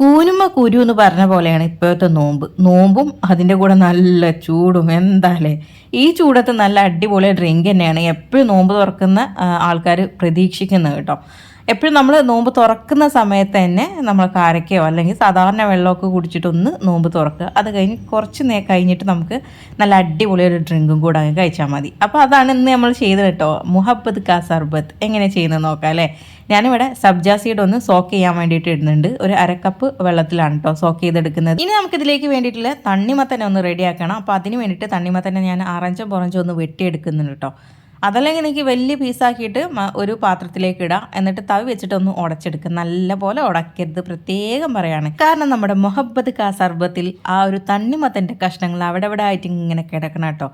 കൂനുമ കുരു എന്ന് പറഞ്ഞ പോലെയാണ് ഇപ്പോഴത്തെ നോമ്പ്. നോമ്പും അതിന്റെ കൂടെ നല്ല ചൂടും. എന്താല്ലേ ഈ ചൂടത്ത് നല്ല അടിപൊളി ഡ്രിങ്ക് തന്നെയാണ് എപ്പോഴും നോമ്പ് തുറക്കുന്ന ആൾക്കാർ പ്രതീക്ഷിക്കുന്നത് കേട്ടോ. എപ്പോഴും നമ്മൾ നോമ്പ് തുറക്കുന്ന സമയത്ത് തന്നെ നമ്മൾ കാരക്കയോ അല്ലെങ്കിൽ സാധാരണ വെള്ളമൊക്കെ കുടിച്ചിട്ടൊന്ന് നോമ്പ് തുറക്കുക. അത് കഴിഞ്ഞ് കുറച്ച് നേ കഴിഞ്ഞിട്ട് നമുക്ക് നല്ല അടിപൊളി ഒരു ഡ്രിങ്കും കൂടെ അങ്ങ് കഴിച്ചാൽ മതി. അപ്പോൾ അതാണ് ഇന്ന് നമ്മൾ ചെയ്തത് കേട്ടോ. മുഹബത്ത് കാ സർബത്ത്. എങ്ങനെ ചെയ്യുന്നത് നോക്കാം അല്ലേ? ഞാനിവിടെ സബ്ജാ സീഡ് ഒന്ന് സോക്ക് ചെയ്യാൻ വേണ്ടിയിട്ട് ഇടുന്നുണ്ട്. ഒരു അരക്കപ്പ് വെള്ളത്തിലാണ് കേട്ടോ സോക്ക് ചെയ്തെടുക്കുന്നത്. ഇനി നമുക്കിതിലേക്ക് വേണ്ടിയിട്ടുള്ള തണ്ണിമത്തനെ ഒന്ന് റെഡിയാക്കണം അപ്പോൾ അതിന് വേണ്ടിയിട്ട് തണ്ണിമത്തനെ ഞാൻ അറഞ്ചോ പുറഞ്ചും ഒന്ന് വെട്ടിയെടുക്കുന്നുണ്ട് കേട്ടോ. അതല്ലെങ്കിൽ എനിക്ക് വലിയ പീസാക്കിയിട്ട് ഒരു പാത്രത്തിലേക്ക് ഇടാം. എന്നിട്ട് തവി വെച്ചിട്ട് ഒന്ന് ഉടച്ചെടുക്കുക നല്ല പോലെ ഉടക്കരുത്. പ്രത്യേകം പറയാണ്. കാരണം നമ്മുടെ മൊഹബത്ത് കാ സർബത്തിൽ ആ ഒരു തണ്ണിമത്തന്റെ കഷ്ണങ്ങൾ അവിടെ അവിടെ ആയിട്ട് ഇങ്ങനെ കിടക്കണം കേട്ടോ.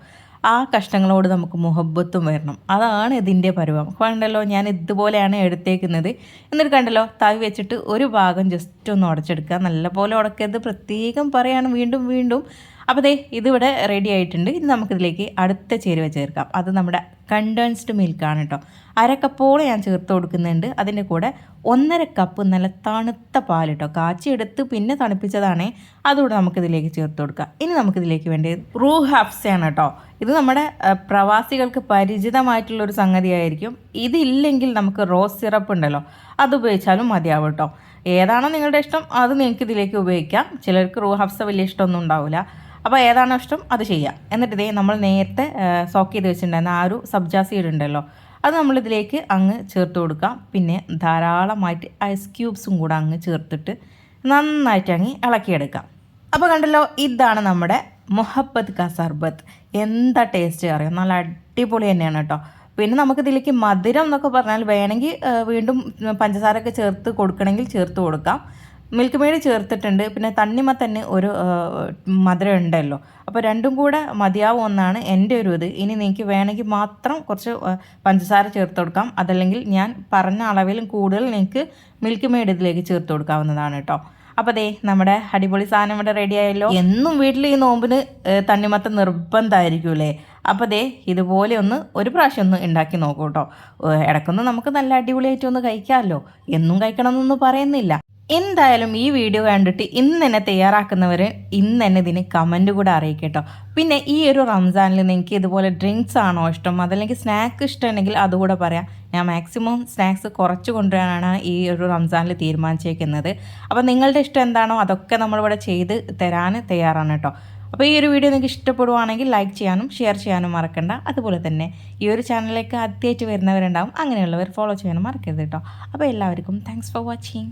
ആ കഷ്ണങ്ങളോട് നമുക്ക് മുഹബത്തും വരണം. അതാണ് ഇതിന്റെ പരുവം. കണ്ടല്ലോ ഞാൻ ഇതുപോലെയാണ് എടുത്തേക്കുന്നത്. എന്നിട്ട് കണ്ടല്ലോ തവി വെച്ചിട്ട് ഒരു ഭാഗം ജസ്റ്റ് ഒന്ന് ഉടച്ചെടുക്കുക. നല്ലപോലെ ഉടക്കരുത്. പ്രത്യേകം പറയാണ്. വീണ്ടും വീണ്ടും അപ്പോൾ ദേ ഇതിവിടെ റെഡി ആയിട്ടുണ്ട്. ഇത് നമുക്കിതിലേക്ക് അടുത്ത ചേരുവ ചേർക്കാം. അത് നമ്മുടെ കണ്ടൻസ്ഡ് മിൽക്കാണ് കേട്ടോ അരക്കപ്പോളം ഞാൻ ചേർത്ത് കൊടുക്കുന്നുണ്ട്. അതിന്റെ കൂടെ ഒന്നര കപ്പ് നല്ല തണുത്ത പാൽ കേട്ടോ കാച്ചിയെടുത്ത് പിന്നെ തണുപ്പിച്ചതാണേ. അതുകൂടെ നമുക്കിതിലേക്ക് ചേർത്ത് കൊടുക്കാം. ഇനി നമുക്കിതിലേക്ക് വേണ്ടത് റൂ ഹഫ്സയാണ് കേട്ടോ ഇത് നമ്മുടെ പ്രവാസികൾക്ക് പരിചിതമായിട്ടുള്ളൊരു സംഗതിയായിരിക്കും. ഇതില്ലെങ്കിൽ നമുക്ക് റോസ് സിറപ്പ് ഉണ്ടല്ലോ. അത് ഉപയോഗിച്ചാലും മതിയാവും കേട്ടോ ഏതാണോ നിങ്ങളുടെ ഇഷ്ടം അത് നിങ്ങൾക്ക് ഇതിലേക്ക് ഉപയോഗിക്കാം. ചിലർക്ക് റൂ ഹഫ്സ വലിയ ഇഷ്ടമൊന്നും ഉണ്ടാവില്ല അപ്പോൾ ഏതാണോ ഇഷ്ടം? അത് ചെയ്യാം. എന്നിട്ട് ഇതേ നമ്മൾ നേരത്തെ സോക്ക് ചെയ്ത് വെച്ചിട്ടുണ്ടായിരുന്ന ആ ഒരു സബ്ജാ സീഡ് ഉണ്ടല്ലോ അത് നമ്മളിതിലേക്ക് അങ്ങ് ചേർത്ത് കൊടുക്കാം. പിന്നെ ധാരാളമായിട്ട് ഐസ് ക്യൂബ്സും കൂടെ അങ്ങ് ചേർത്തിട്ട് നന്നായിട്ട് അങ്ങ് ഇളക്കിയെടുക്കാം. അപ്പോൾ കണ്ടല്ലോ ഇതാണ് നമ്മുടെ മുഹബത്ത് കാ സർബത്ത്. എന്താ ടേസ്റ്റ് അറിയാം? നല്ല അടിപൊളി തന്നെയാണ് കേട്ടോ. പിന്നെ നമുക്ക് ഇതിലേക്ക് മധുരം എന്നൊക്കെ പറഞ്ഞാൽ വേണമെങ്കിൽ വീണ്ടും പഞ്ചസാരയൊക്കെ ചേർത്ത് കൊടുക്കണമെങ്കിൽ ചേർത്ത് കൊടുക്കാം. മിൽക്ക് മെയ്ഡ് ചേർത്തിട്ടുണ്ട്. പിന്നെ തണ്ണിമത്തന്നെ ഒരു മധുരം ഉണ്ടല്ലോ. അപ്പോൾ രണ്ടും കൂടെ മതിയാവും എന്നാണ് എന്റെ ഒരു ഇത്. ഇനി നിങ്ങൾക്ക് വേണമെങ്കിൽ മാത്രം കുറച്ച് പഞ്ചസാര ചേർത്ത് കൊടുക്കാം. അതല്ലെങ്കിൽ ഞാൻ പറഞ്ഞ അളവിലും കൂടുതൽ നിങ്ങൾക്ക് മിൽക്ക് മെയ്ഡ് ഇതിലേക്ക് ചേർത്ത് കൊടുക്കാവുന്നതാണ് കേട്ടോ. അപ്പോൾ അതേ നമ്മുടെ അടിപൊളി സാധനം ഇവിടെ റെഡി ആയല്ലോ. എന്നും വീട്ടിൽ ഈ നോമ്പിന് തണ്ണിമത്തം നിർബന്ധമായിരിക്കും അല്ലേ അപ്പോൾ അതേ ഇതുപോലെ ഒന്ന് ഒരു പ്രാവശ്യം ഒന്ന് ഉണ്ടാക്കി നോക്കൂ കേട്ടോ. ഇടയ്ക്കൊന്ന് നമുക്ക് നല്ല അടിപൊളിയായിട്ട് ഒന്ന് കഴിക്കാമല്ലോ. എന്നും കഴിക്കണമെന്നൊന്നും പറയുന്നില്ല. എന്തായാലും ഈ വീഡിയോ കണ്ടിട്ട് ഇന്ന് തന്നെ തയ്യാറാക്കുന്നവർ ഇന്ന് തന്നെ ഇതിന് കമന്റ് കൂടെ അറിയിക്കട്ടോ. പിന്നെ ഈ ഒരു റംസാനിൽ നിങ്ങൾക്ക് ഇതുപോലെ ഡ്രിങ്ക്സ് ആണോ ഇഷ്ടം? അതല്ലെങ്കിൽ സ്നാക്ക് ഇഷ്ടമുണ്ടെങ്കിൽ അതുകൂടെ പറയാം. ഞാൻ മാക്സിമം സ്നാക്സ് കുറച്ച് കൊണ്ടുവരാനാണ് ഈ ഒരു റംസാനിൽ തീരുമാനിച്ചേക്കുന്നത്. അപ്പോൾ നിങ്ങളുടെ ഇഷ്ടം എന്താണോ അതൊക്കെ നമ്മളിവിടെ ചെയ്ത് തരാൻ തയ്യാറാണ് കേട്ടോ. അപ്പോൾ ഈ ഒരു വീഡിയോ നിങ്ങൾക്ക് ഇഷ്ടപ്പെടുവാണെങ്കിൽ ലൈക്ക് ചെയ്യാനും ഷെയർ ചെയ്യാനും മറക്കണ്ട. അതുപോലെ തന്നെ ഈ ഒരു ചാനലിലേക്ക് ആദ്യമായിട്ട് വരുന്നവരുണ്ടാവും അങ്ങനെയുള്ളവർ ഫോളോ ചെയ്യാനും മറക്കരുത് കേട്ടോ. അപ്പോൾ എല്ലാവർക്കും താങ്ക്സ് ഫോർ വാച്ചിങ്